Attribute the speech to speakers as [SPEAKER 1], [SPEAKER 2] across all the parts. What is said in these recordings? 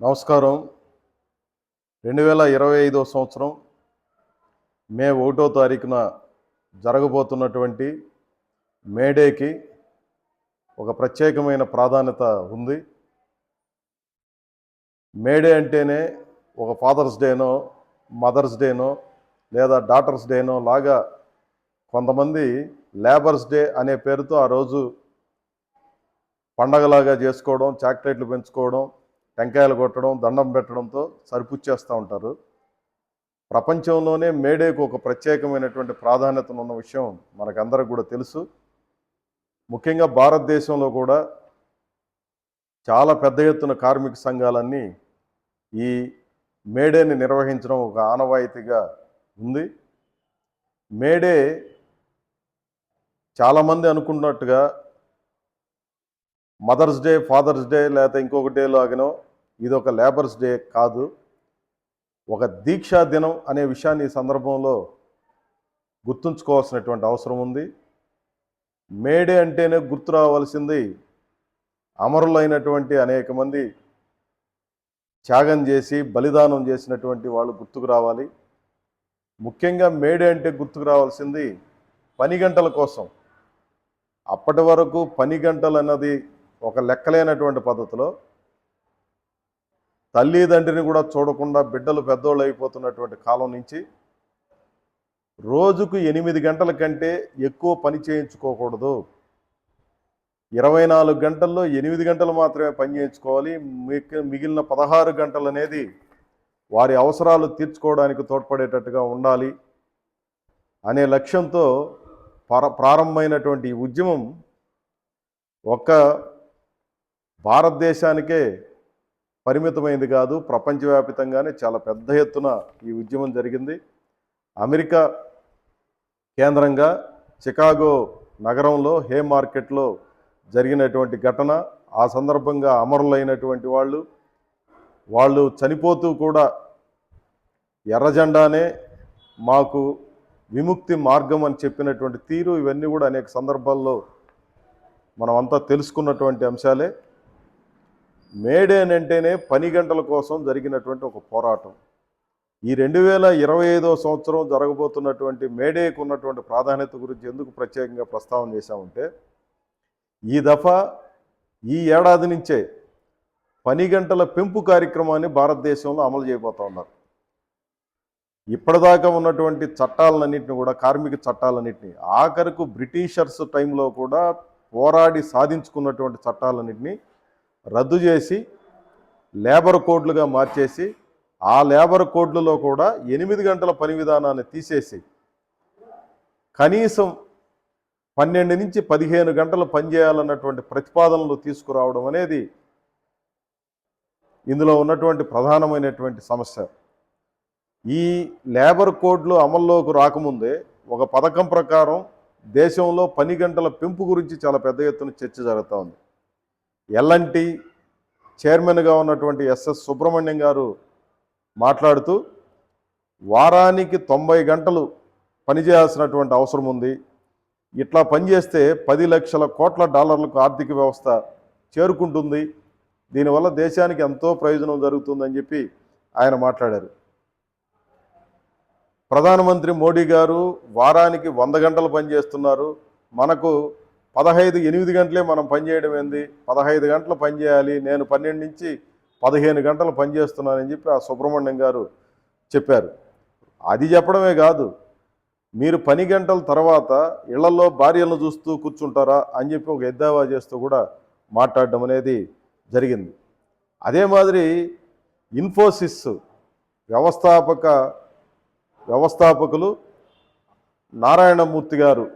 [SPEAKER 1] నమస్కారం. రెండు వేల ఇరవై ఐదో సంవత్సరం మే ఒకటో తారీఖున జరగబోతున్నటువంటి మేడేకి ఒక ప్రత్యేకమైన ప్రాధాన్యత ఉంది. మేడే అంటేనే ఒక ఫాదర్స్ డేనో మదర్స్ డేనో లేదా డాటర్స్ డేనో లాగా కొంతమంది లేబర్స్ డే అనే పేరుతో ఆ రోజు పండగలాగా చేసుకోవడం చాక్లెట్లు పెంచుకోవడం టెంకాయలు కొట్టడం దండం పెట్టడంతో సరిపుచ్చేస్తూ ఉంటారు. ప్రపంచంలోనే మేడేకు ఒక ప్రత్యేకమైనటువంటి ప్రాధాన్యతను ఉన్న విషయం మనకందరికి కూడా తెలుసు. ముఖ్యంగా భారతదేశంలో కూడా చాలా పెద్ద ఎత్తున కార్మిక సంఘాలన్నీ ఈ మేడేని నిర్వహించడం ఒక ఆనవాయితీగా ఉంది. మేడే చాలామంది అనుకున్నట్టుగా మదర్స్ డే ఫాదర్స్ డే లేకపోతే ఇంకొక డే లాగానో ఇది ఒక లేబర్స్ డే కాదు. ఒక దీక్షా దినం అనే విషయాన్ని ఈ సందర్భంలో గుర్తుంచుకోవాల్సినటువంటి అవసరం ఉంది. మేడే అంటేనే గుర్తు రావాల్సింది అమరులైనటువంటి అనేక మంది త్యాగం చేసి బలిదానం చేసినటువంటి వాళ్ళు గుర్తుకు రావాలి. ముఖ్యంగా మేడే అంటే గుర్తుకు రావాల్సింది పని గంటల కోసం. అప్పటి వరకు పని గంటలు అన్నది ఒక లెక్కలేనటువంటి పద్ధతిలో తల్లిదండ్రిని కూడా చూడకుండా బిడ్డలు పెద్దోళ్ళు అయిపోతున్నటువంటి కాలం నుంచి రోజుకు ఎనిమిది గంటల కంటే ఎక్కువ పని చేయించుకోకూడదు. ఇరవై నాలుగు గంటల్లో ఎనిమిది గంటలు మాత్రమే పని చేయించుకోవాలి. మిగిలిన పదహారు గంటలు అనేది వారి అవసరాలు తీర్చుకోవడానికి తోడ్పడేటట్టుగా ఉండాలి అనే లక్ష్యంతో ప్రారంభమైనటువంటి ఈ ఉద్యమం ఒక్క భారతదేశానికే పరిమితమైంది కాదు ప్రపంచవ్యాప్తంగానే చాలా పెద్ద ఎత్తున ఈ ఉద్యమం జరిగింది. అమెరికా కేంద్రంగా చికాగో నగరంలో హే మార్కెట్లో జరిగినటువంటి ఘటన ఆ సందర్భంగా అమరులైనటువంటి వాళ్ళు వాళ్ళు చనిపోతూ కూడా ఎర్రజెండానే మాకు విముక్తి మార్గం అని చెప్పినటువంటి తీరు ఇవన్నీ కూడా అనేక సందర్భాల్లో మనం అంతా తెలుసుకున్నటువంటి అంశాలే. మేడే అంటేనే పని గంటల కోసం జరిగినటువంటి ఒక పోరాటం. ఈ రెండు వేల ఇరవై ఐదో సంవత్సరం జరగబోతున్నటువంటి మేడేకు ఉన్నటువంటి ప్రాధాన్యత గురించి ఎందుకు ప్రత్యేకంగా ప్రస్తావన చేశామంటే ఈ దఫా ఈ ఏడాది నుంచే పని గంటల పెంపు కార్యక్రమాన్ని భారతదేశంలో అమలు చేయబోతూ ఉన్నారు. ఇప్పటిదాకా ఉన్నటువంటి చట్టాలన్నింటినీ కూడా కార్మిక చట్టాలన్నింటినీ ఆఖరకు బ్రిటిషర్స్ టైంలో కూడా పోరాడి సాధించుకున్నటువంటి చట్టాలన్నింటినీ రద్దు చేసి లేబర్ కోడ్లుగా మార్చేసి ఆ లేబర్ కోడ్లలో కూడా ఎనిమిది గంటల పని విధానాన్ని తీసేసి కనీసం పన్నెండు నుంచి పదిహేను గంటలు పనిచేయాలన్నటువంటి ప్రతిపాదనలు తీసుకురావడం అనేది ఇందులో ఉన్నటువంటి ప్రధానమైనటువంటి సమస్య. ఈ లేబర్ కోడ్లు అమల్లోకి రాకముందే ఒక పథకం ప్రకారం దేశంలో పని గంటల పెంపు గురించి చాలా పెద్ద ఎత్తున చర్చ జరుగుతూ ఉంది. ఎల్ఎన్టీ చైర్మన్గా ఉన్నటువంటి ఎస్ఎస్ సుబ్రహ్మణ్యం గారు మాట్లాడుతూ వారానికి తొంభై గంటలు పనిచేయాల్సినటువంటి అవసరం ఉంది. ఇట్లా పనిచేస్తే పది లక్షల కోట్ల డాలర్లకు ఆర్థిక వ్యవస్థ చేరుకుంటుంది. దీనివల్ల దేశానికి ఎంతో ప్రయోజనం జరుగుతుందని చెప్పి ఆయన మాట్లాడారు. ప్రధానమంత్రి మోడీ గారు వారానికి వంద గంటలు పనిచేస్తున్నారు మనకు పదహైదు ఎనిమిది గంటలే మనం పనిచేయడం ఏంది? పదహైదు గంటలు పనిచేయాలి నేను పన్నెండు నుంచి పదిహేను గంటలు పనిచేస్తున్నానని చెప్పి ఆ సుబ్రహ్మణ్యం గారు చెప్పారు. అది చెప్పడమే కాదు మీరు పని గంటల తర్వాత ఇళ్ళలో భార్యలను చూస్తూ కూర్చుంటారా అని చెప్పి ఒక ఎద్దావా చేస్తూ కూడా మాట్లాడడం అనేది జరిగింది. అదే మాదిరి ఇన్ఫోసిస్ వ్యవస్థాపక వ్యవస్థాపకులు నారాయణమూర్తి గారు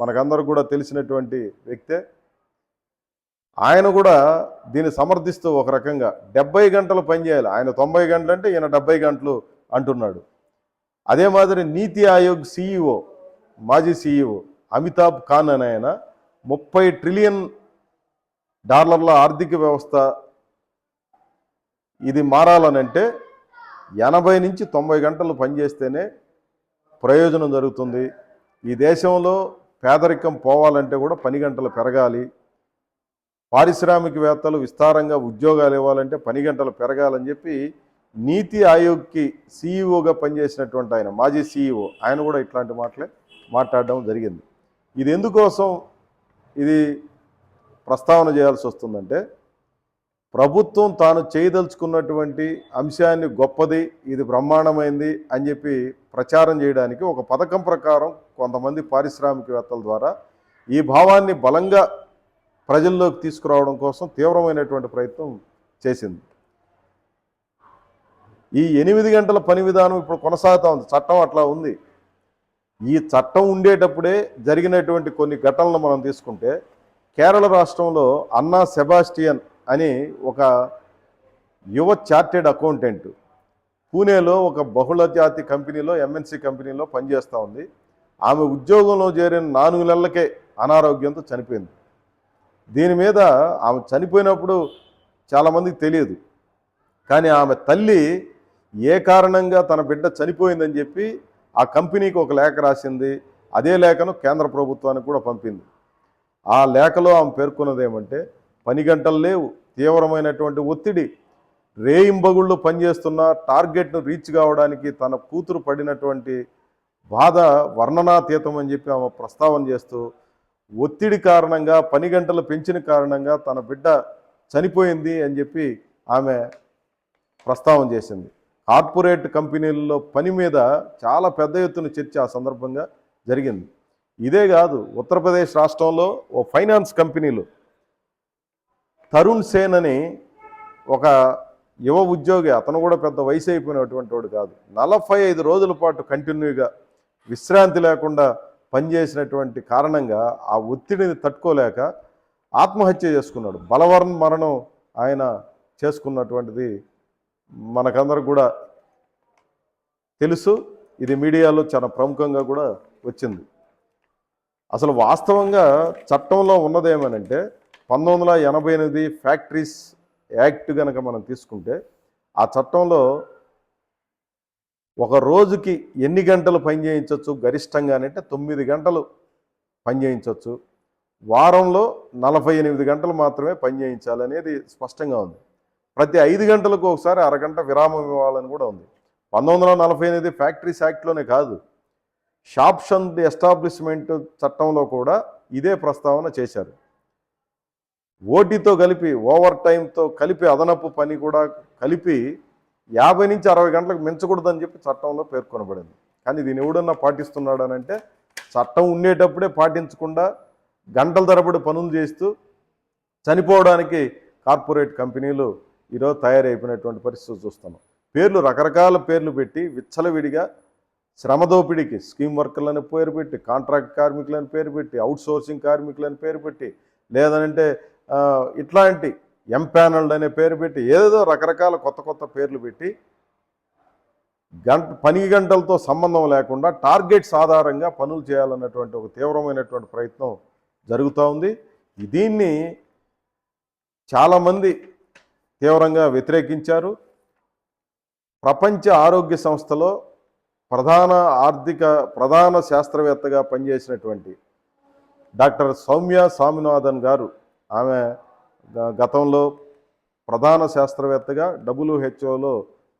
[SPEAKER 1] మనకందరూ కూడా తెలిసినటువంటి వ్యక్తే. ఆయన కూడా దీన్ని సమర్థిస్తూ ఒక రకంగా డెబ్బై గంటలు పనిచేయాలి ఆయన తొంభై గంటలు అంటే ఈయన డెబ్బై గంటలు అంటున్నాడు. అదే మాదిరి నీతి ఆయోగ్ సీఈఓ మాజీ సీఈఓ అమితాబ్ ఖాన్ అని ఆయన ముప్పై ట్రిలియన్ డాలర్ల ఆర్థిక వ్యవస్థ ఇది మారాలనంటే ఎనభై నుంచి తొంభై గంటలు పనిచేస్తేనే ప్రయోజనం జరుగుతుంది. ఈ దేశంలో పేదరికం పోవాలంటే కూడా పని గంటలు పెరగాలి. పారిశ్రామికవేత్తలు విస్తారంగా ఉద్యోగాలు ఇవ్వాలంటే పని గంటలు పెరగాలని చెప్పి నీతి ఆయోగ్కి సీఈఓగా పనిచేసినటువంటి ఆయన మాజీ సీఈఓ ఆయన కూడా ఇట్లాంటి మాటలే మాట్లాడడం జరిగింది. ఇది ఎందుకోసం ఇది ప్రస్తావన చేయాల్సి వస్తుందంటే ప్రభుత్వం తాను చేయదలుచుకున్నటువంటి అంశాన్ని గొప్పది ఇది బ్రహ్మాండమైంది అని చెప్పి ప్రచారం చేయడానికి ఒక పథకం ప్రకారం కొంతమంది పారిశ్రామికవేత్తల ద్వారా ఈ భావాన్ని బలంగా ప్రజల్లోకి తీసుకురావడం కోసం తీవ్రమైనటువంటి ప్రయత్నం చేసింది. ఈ ఎనిమిది గంటల పని విధానం ఇప్పుడు కొనసాగుతూ ఉంది చట్టం అట్లా ఉంది. ఈ చట్టం ఉండేటప్పుడే జరిగినటువంటి కొన్ని ఘటనలు మనం తీసుకుంటే కేరళ రాష్ట్రంలో అన్నా సెబాస్టియన్ అని ఒక యువ చార్టెడ్ అకౌంటెంట్ పూణేలో ఒక బహుళజాతి కంపెనీలో ఎంఎన్సీ కంపెనీలో పనిచేస్తూ ఉంది. ఆమె ఉద్యోగంలో చేరిన నాలుగు నెలలకే అనారోగ్యంతో చనిపోయింది. దీని మీద ఆమె చనిపోయినప్పుడు చాలామందికి తెలియదు. కానీ ఆమె తల్లి ఏ కారణంగా తన బిడ్డ చనిపోయిందని చెప్పి ఆ కంపెనీకి ఒక లేఖ రాసింది. అదే లేఖను కేంద్ర ప్రభుత్వానికి కూడా పంపింది. ఆ లేఖలో ఆమె పేర్కొన్నది ఏమంటే పని గంటలు లేవు. తీవ్రమైనటువంటి ఒత్తిడి. రేయింబగుళ్ళు పనిచేస్తున్న టార్గెట్ను రీచ్ కావడానికి తన కూతురు పడినటువంటి బాధ వర్ణనాతీతం అని చెప్పి ఆమె ప్రస్తావన చేస్తూ ఒత్తిడి కారణంగా పని గంటలు పెంచిన కారణంగా తన బిడ్డ చనిపోయింది అని చెప్పి ఆమె ప్రస్తావన చేసింది. కార్పొరేట్ కంపెనీల్లో పని మీద చాలా పెద్ద ఎత్తున చర్చ ఆ సందర్భంగా జరిగింది. ఇదే కాదు ఉత్తరప్రదేశ్ రాష్ట్రంలో ఓ ఫైనాన్స్ కంపెనీలు తరుణ్ సేన్ అని ఒక యువ ఉద్యోగి అతను కూడా పెద్ద వయసు అయిపోయినటువంటి వాడు కాదు. నలభై ఐదు రోజుల పాటు కంటిన్యూగా విశ్రాంతి లేకుండా పనిచేసినటువంటి కారణంగా ఆ ఒత్తిడిని తట్టుకోలేక ఆత్మహత్య చేసుకున్నాడు. బలవరం మరణం ఆయన చేసుకున్నటువంటిది మనకందరూ కూడా తెలుసు. ఇది మీడియాలో చాలా ప్రముఖంగా కూడా వచ్చింది. అసలు వాస్తవంగా చట్టంలో ఉన్నదేమనంటే పంతొమ్మిది వందల ఎనభై ఎనిమిది ఫ్యాక్టరీస్ యాక్ట్ కనుక మనం తీసుకుంటే ఆ చట్టంలో ఒక రోజుకి ఎన్ని గంటలు పని చేయించవచ్చు గరిష్టంగానంటే తొమ్మిది గంటలు పని చేయించవచ్చు వారంలో నలభై ఎనిమిది గంటలు మాత్రమే పనిచేయించాలనేది స్పష్టంగా ఉంది. ప్రతి ఐదు గంటలకు ఒకసారి అరగంట విరామం ఇవ్వాలని కూడా ఉంది. పంతొమ్మిది వందల నలభై ఎనిమిది ఫ్యాక్టరీస్ యాక్ట్లోనే కాదు. షాప్షన్ ఎస్టాబ్లిష్మెంట్ చట్టంలో కూడా ఇదే ప్రస్తావన చేశారు. ఓటీతో కలిపి ఓవర్ టైంతో కలిపి అదనపు పని కూడా కలిపి యాభై నుంచి అరవై గంటలకు మించకూడదని చెప్పి చట్టంలో పేర్కొనబడింది. కానీ దీన్ని ఎవడన్నా పాటిస్తున్నాడనంటే చట్టం ఉండేటప్పుడే పాటించకుండా గంటల తరబడి పనులు చేస్తూ చనిపోవడానికి కార్పొరేట్ కంపెనీలు ఈరోజు తయారైపోయినటువంటి పరిస్థితి చూస్తున్నాం. పేర్లు రకరకాల పేర్లు పెట్టి విచ్చలవిడిగా శ్రమదోపిడికి స్కీమ్ వర్కర్లని పేరు పెట్టి కాంట్రాక్ట్ కార్మికులని పేరు పెట్టి అవుట్ సోర్సింగ్ కార్మికులని పేరు పెట్టి లేదనంటే ఇట్లాంటి ఎంపానల్డ్ అనే పేరు పెట్టి ఏదేదో రకరకాల కొత్త కొత్త పేర్లు పెట్టి గంట పని గంటలతో సంబంధం లేకుండా టార్గెట్స్ ఆధారంగా పనులు చేయాలన్నటువంటి ఒక తీవ్రమైనటువంటి ప్రయత్నం జరుగుతూ ఉంది. దీన్ని చాలామంది తీవ్రంగా వ్యతిరేకించారు. ప్రపంచ ఆరోగ్య సంస్థలో ప్రధాన ఆర్థిక ప్రధాన శాస్త్రవేత్తగా పనిచేసినటువంటి డాక్టర్ సౌమ్య స్వామినాథన్ గారు ఆమె గతంలో ప్రధాన శాస్త్రవేత్తగా డబ్ల్యూహెచ్ఓలో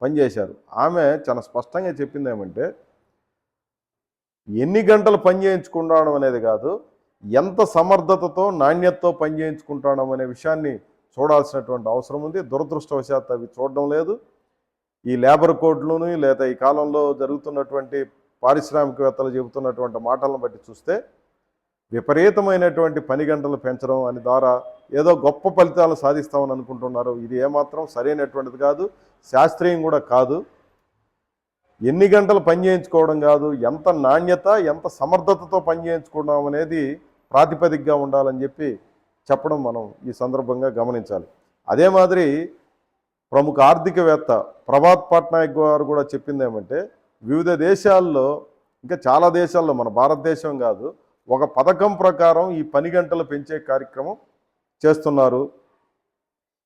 [SPEAKER 1] పనిచేశారు. ఆమె చాలా స్పష్టంగా చెప్పింది ఏమంటే ఎన్ని గంటలు పని చేయించుకుంటాడం అనేది కాదు ఎంత సమర్థతతో నాణ్యతతో పని చేయించుకుంటాడం అనే విషయాన్ని చూడాల్సినటువంటి అవసరం ఉంది. దురదృష్టవశాత్తు అవి చూడడం లేదు. ఈ లేబర్ కోడ్లను లేదా ఈ కాలంలో జరుగుతున్నటువంటి పారిశ్రామికవేత్తలు చెబుతున్నటువంటి మాటలను బట్టి చూస్తే విపరీతమైనటువంటి పని గంటలు పెంచడం అని ద్వారా ఏదో గొప్ప ఫలితాలు సాధిస్తామని అనుకుంటున్నారు. ఇది ఏమాత్రం సరైనటువంటిది కాదు శాస్త్రీయం కూడా కాదు. ఎన్ని గంటలు పని చేయించుకోవడం కాదు ఎంత నాణ్యత ఎంత సమర్థతతో పని చేయించుకోవడం అనేది ప్రాతిపదికగా ఉండాలని చెప్పి చెప్పడం మనం ఈ సందర్భంగా గమనించాలి. అదే మాదిరి ప్రముఖ ఆర్థికవేత్త ప్రభాత్ పట్నాయక్ గారు కూడా చెప్పింది ఏమంటే వివిధ దేశాల్లో ఇంకా చాలా దేశాల్లో మన భారతదేశం కాదు ఒక పథకం ప్రకారం ఈ పని గంటలు పెంచే కార్యక్రమం చేస్తున్నారు.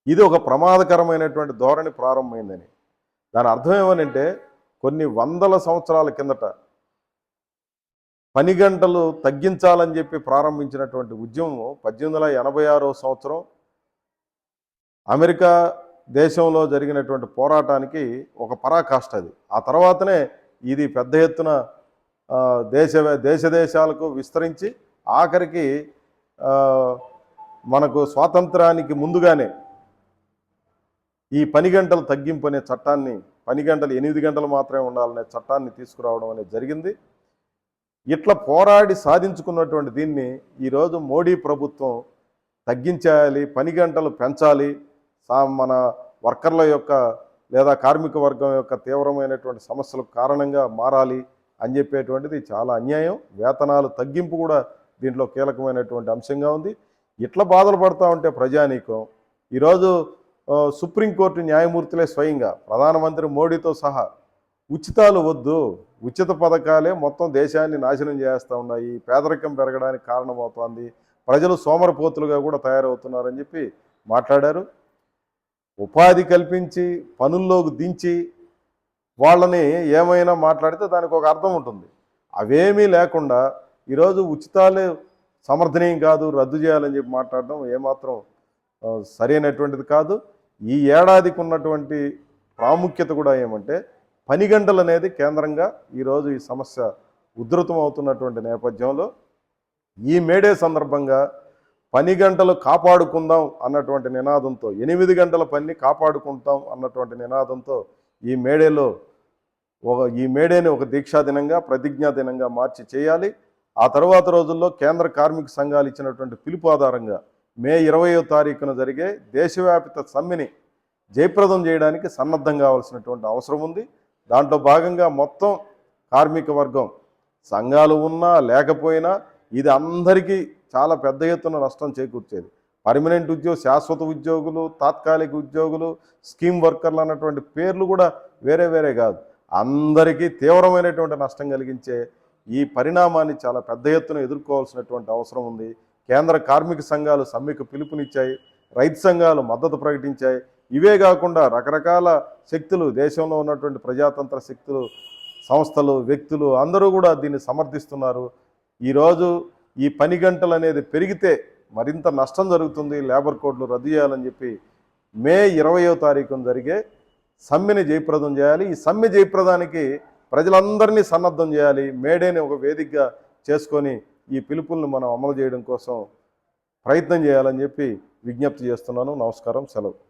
[SPEAKER 1] ఇది ఒక ప్రమాదకరమైనటువంటి ధోరణి ప్రారంభమైందని. దాని అర్థం ఏమనంటే కొన్ని వందల సంవత్సరాల కిందట పని గంటలు తగ్గించాలని చెప్పి ప్రారంభించినటువంటి ఉద్యమం పద్దెనిమిది వందల ఎనభై ఆరో సంవత్సరం అమెరికా దేశంలో జరిగినటువంటి పోరాటానికి ఒక పరాకాష్ట అది. ఆ తర్వాతనే ఇది పెద్ద ఎత్తున దేశ దేశ దేశాలకు విస్తరించి ఆఖరికి మనకు స్వాతంత్రానికి ముందుగానే ఈ పని గంటలు తగ్గింపు అనే చట్టాన్ని పని గంటలు ఎనిమిది గంటలు మాత్రమే ఉండాలనే చట్టాన్ని తీసుకురావడం అనేది జరిగింది. ఇట్లా పోరాడి సాధించుకున్నటువంటి దీన్ని ఈరోజు మోడీ ప్రభుత్వం తగ్గించాలి పని గంటలు పెంచాలి. సా మన వర్కర్ల యొక్క లేదా కార్మిక వర్గం యొక్క తీవ్రమైనటువంటి సమస్యలకు కారణంగా మారాలి. అని చెప్పేటువంటిది చాలా అన్యాయం. వేతనాలు తగ్గింపు కూడా దీంట్లో కీలకమైనటువంటి అంశంగా ఉంది. ఇట్లా బాధలు పడతా ఉంటే ప్రజానీకం. ఈరోజు సుప్రీంకోర్టు న్యాయమూర్తులే స్వయంగా ప్రధానమంత్రి మోడీతో సహా ఉచితాలు వద్దు ఉచిత పథకాలే మొత్తం దేశాన్ని నాశనం చేస్తూ ఉన్నాయి పేదరికం పెరగడానికి కారణమవుతోంది ప్రజలు సోమరపోతులుగా కూడా తయారవుతున్నారని చెప్పి మాట్లాడారు. ఉపాధి కల్పించి పనుల్లోకి దించి వాళ్ళని ఏమైనా మాట్లాడితే దానికి ఒక అర్థం ఉంటుంది. అవేమీ లేకుండా ఈరోజు ఉచితాలు సమర్థనీయం కాదు రద్దు చేయాలని చెప్పి మాట్లాడడం ఏమాత్రం సరైనటువంటిది కాదు. ఈ ఏడాదికి ఉన్నటువంటి ప్రాముఖ్యత కూడా ఏమంటే పని గంటలు అనేది కేంద్రంగా ఈరోజు ఈ సమస్య ఉధృతం అవుతున్నటువంటి నేపథ్యంలో ఈ మేడే సందర్భంగా పని గంటలు కాపాడుకుందాం అన్నటువంటి నినాదంతో ఎనిమిది గంటల పని కాపాడుకుంటాం అన్నటువంటి నినాదంతో ఈ మేడేలో ఒక ఈ మేడేని ఒక దీక్షా దినంగా ప్రతిజ్ఞా దినంగా మార్చి చేయాలి. ఆ తర్వాత రోజుల్లో కేంద్ర కార్మిక సంఘాలు ఇచ్చినటువంటి పిలుపు ఆధారంగా మే ఇరవయో తారీఖున జరిగే దేశవ్యాప్త సమ్మెని జయప్రదం చేయడానికి సన్నద్ధం కావాల్సినటువంటి అవసరం ఉంది. దాంట్లో భాగంగా మొత్తం కార్మిక వర్గం సంఘాలు ఉన్నా లేకపోయినా ఇది అందరికీ చాలా పెద్ద ఎత్తున నష్టం చేకూర్చేది. పర్మనెంట్ ఉద్యోగ శాశ్వత ఉద్యోగులు తాత్కాలిక ఉద్యోగులు స్కీమ్ వర్కర్లు అన్నటువంటి పేర్లు కూడా వేరే వేరే కాదు. అందరికీ తీవ్రమైనటువంటి నష్టం కలిగించే ఈ పరిణామాన్ని చాలా పెద్ద ఎత్తున ఎదుర్కోవాల్సినటువంటి అవసరం ఉంది. కేంద్ర కార్మిక సంఘాలు సమ్మెకు పిలుపునిచ్చాయి. రైతు సంఘాలు మద్దతు ప్రకటించాయి. ఇవే కాకుండా రకరకాల శక్తులు దేశంలో ఉన్నటువంటి ప్రజాతంత్ర శక్తులు సంస్థలు వ్యక్తులు అందరూ కూడా దీన్ని సమర్థిస్తున్నారు. ఈరోజు ఈ పని గంటలు అనేది పెరిగితే మరింత నష్టం జరుగుతుంది. లేబర్ కోడ్లు రద్దు చేయాలని చెప్పి మే ఇరవయో తారీఖున జరిగే సమ్మెని జయప్రదం చేయాలి. ఈ సమ్మె జయప్రదానికి ప్రజలందరినీ సన్నద్ధం చేయాలి. మేడేని ఒక వేదికగా చేసుకొని ఈ పిలుపులను మనం అమలు చేయడం కోసం ప్రయత్నం చేయాలని చెప్పి విజ్ఞప్తి చేస్తున్నాను. నమస్కారం. సెలవు.